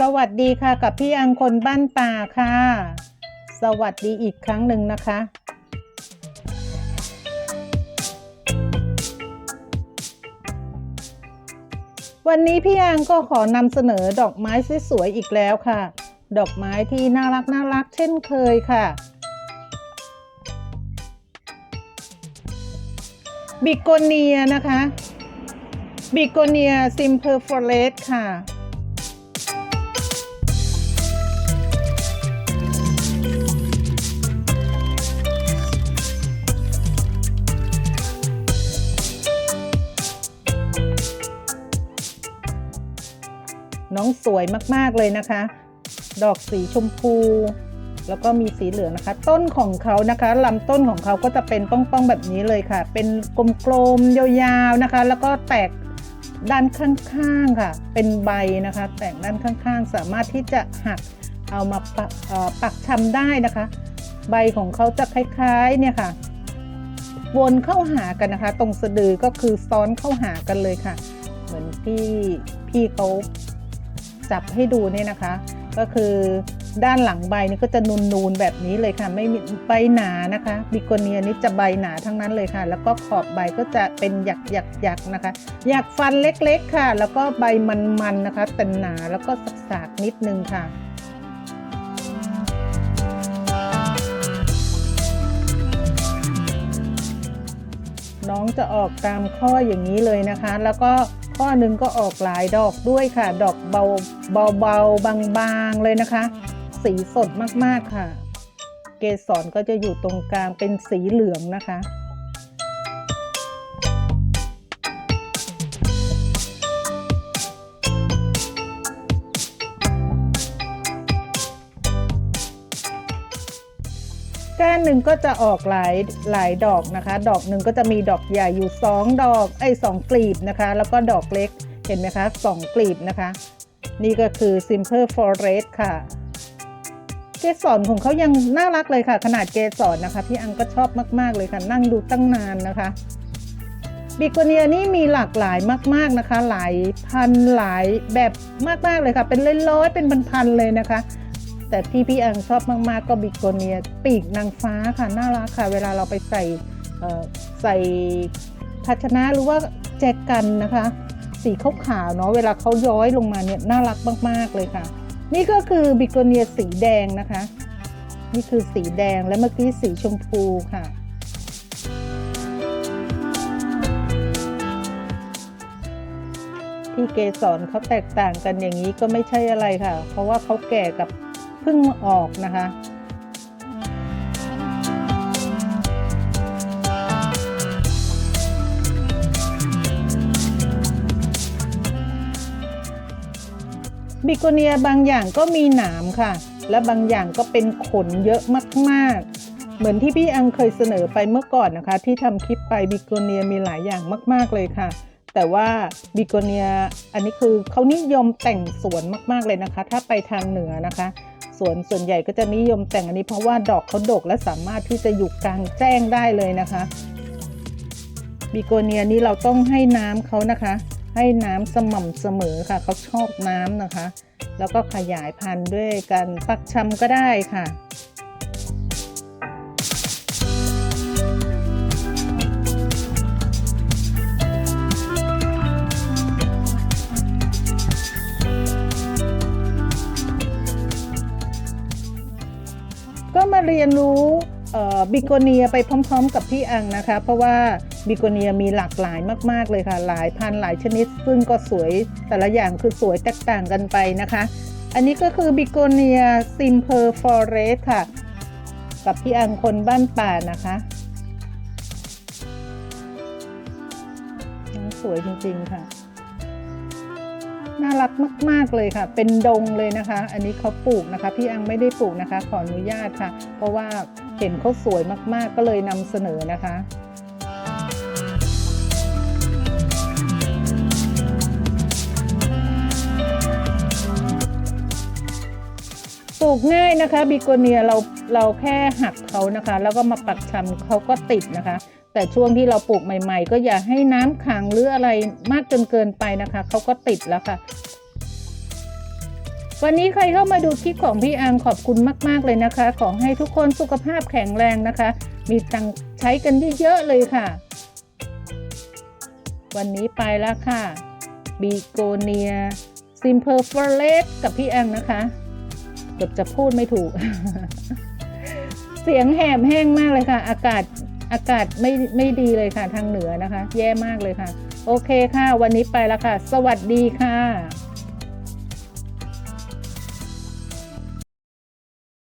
สวัสดีค่ะกับพี่อังคนบ้านป่าค่ะ สวัสดีอีกครั้งหนึ่งนะคะ วันนี้พี่อังก็ขอนำเสนอดอกไม้สวยๆอีกแล้วค่ะ ดอกไม้ที่น่ารักน่ารักเช่นเคยค่ะ บิโกเนียนะคะ บิโกเนียซิมเพอร์ฟอเรสค่ะ น้องสวยมากๆเลยนะคะ ดอกสีชมพู แล้วก็มีสีเหลืองนะคะ ต้นของเขานะคะลำต้นของเขาก็จะเป็นป้องๆแบบนี้เลยค่ะ เป็นกลมๆยาวๆนะคะ แล้วก็แตกด้านข้างๆค่ะ เป็นใบนะคะ แตกด้านข้างๆ สามารถที่จะหักเอามาปักปักชำได้นะคะ ใบของเขาจะคล้ายๆเนี่ยค่ะ วนเข้าหากันนะคะ ตรงสะดือก็คือซ้อนเข้าหากันเลยค่ะ เหมือนที่พี่เขา จับให้ดูเนี่ยนะคะ ก็คือด้านหลังใบนี่ก็จะนูนๆแบบนี้เลยค่ะ ไม่มีใบหนานะคะบิโกเนียนี่จะใบหนาทั้งนั้นเลยค่ะ แล้วก็ขอบใบก็จะเป็นหยักหยักหยักๆนะคะ หยักฟันเล็กๆค่ะ แล้วก็ใบมันๆนะคะแต่หนาแล้วก็สากๆนิดนึงค่ะน้องจะออกตามข้ออย่างนี้เลยนะคะ แล้วก็ ข้อหนึ่งก็ออกหลายดอกด้วยค่ะ ดอกเบาเบาบางบางๆเลยนะคะ สีสดมากๆค่ะ เกสรก็จะอยู่ตรงกลางเป็นสีเหลืองนะคะ ก้านหนึ่งก็จะออกหลายหลายดอกนะคะ ดอกหนึ่งก็จะมีดอกใหญ่อยู่ 2 ดอกไอ้สองกลีบนะคะ แล้วก็ดอกเล็กเห็นไหมคะสองกลีบนะคะ นี่ก็คือ Simple Forest ค่ะ เกสรของเขายังน่ารักเลยค่ะ ขนาดเกสรนะคะ พี่อังก็ชอบมาก ๆ เลยค่ะ นั่งดูตั้งนานนะคะบิโกเนียนี่มีหลากหลายมาก ๆนะคะ หลายพันหลายแบบมาก ๆ เลยค่ะ เป็นร้อยๆเป็นพันๆเลยนะคะ แต่ที่พี่อังชอบมากๆก็บิโกเนีย ปีกนางฟ้าค่ะน่ารักค่ะ เวลาเราไปใส่ใส่ภาชนะหรือว่าแจกันนะคะ สีขาวๆเนาะเวลาเขาย้อยลงมาเนี่ยน่ารักมากๆเลยค่ะ นี่ก็คือบิโกเนียสีแดงนะคะ นี่คือสีแดงและเมื่อกี้สีชมพูค่ะที่เกสรเขาแตกต่างกันอย่างนี้ก็ไม่ใช่อะไรค่ะ เพราะว่าเขาแก่กับ เพิ่งออกนะคะบิโกเนียบางอย่างก็มีหนามค่ะ และบางอย่างก็เป็นขนเยอะมากๆ เหมือนที่พี่อังเคยเสนอไปเมื่อก่อนนะคะ ที่ทำคลิปไปบิโกเนียมีหลายอย่างมาก ๆเลยค่ะ แต่ว่าบิโกเนียอันนี้คือเขานิยมแต่งสวนมากๆเลยนะคะ ถ้าไปทางเหนือนะคะ สวนส่วนใหญ่ก็จะนิยมแต่งอันนี้เพราะว่าดอกเขาดกและสามารถที่จะอยู่กลางแจ้งได้เลยนะคะบิโกเนียนี้เราต้องให้น้ำเขานะคะ ให้น้ำสม่ำเสมอค่ะเขาชอบน้ำนะคะ แล้วก็ขยายพันธุ์ด้วยการปักชำก็ได้ค่ะ เรียนรู้บิโกเนียไปพร้อม ๆ กับพี่อังนะคะ เพราะว่าบิโกเนียมีหลากหลายมาก ๆ เลยค่ะ หลายพันหลายชนิด ซึ่งก็สวยแต่ละอย่างคือสวยแตกต่างกันไปนะคะ อันนี้ก็คือบิโกเนียซิมเพอร์ฟอเรสค่ะ กับพี่อังคนบ้านป่านะคะสวยจริง ๆ ค่ะ น่ารักมาก ๆเลยค่ะ เป็นดงเลยนะคะ อันนี้เขาปลูกนะคะ พี่อังไม่ได้ปลูกนะคะ ขออนุญาตค่ะ เพราะว่าเห็นเขาสวยมากๆก็เลยนำเสนอนะคะปลูกง่ายนะคะบิโกเนียเราเราแค่หักเขานะคะ แล้วก็มาปักชำเขาก็ติดนะคะ แต่ช่วงที่เราปลูกใหม่ ๆ ก็อย่าให้น้ำขังหรืออะไรมากจนเกินไปนะคะ เขาก็ติดแล้วค่ะ วันนี้ใครเข้ามาดูคลิปของพี่อังขอบคุณมาก ๆ เลยนะคะ ขอให้ทุกคนสุขภาพแข็งแรงนะคะ มีตังใช้กันเยอะๆเลยค่ะ วันนี้ไปแล้วค่ะบีโกเนียซิมเพอร์ฟเลสกับพี่อังนะคะเกือบจะพูดไม่ถูก เสียงแหบแห้งมากเลยค่ะ อากาศ อากาศไม่ไม่ดีเลยค่ะทางเหนือนะคะ แย่มากเลยค่ะ โอเคค่ะ วันนี้ไปแล้วค่ะ สวัสดีค่ะ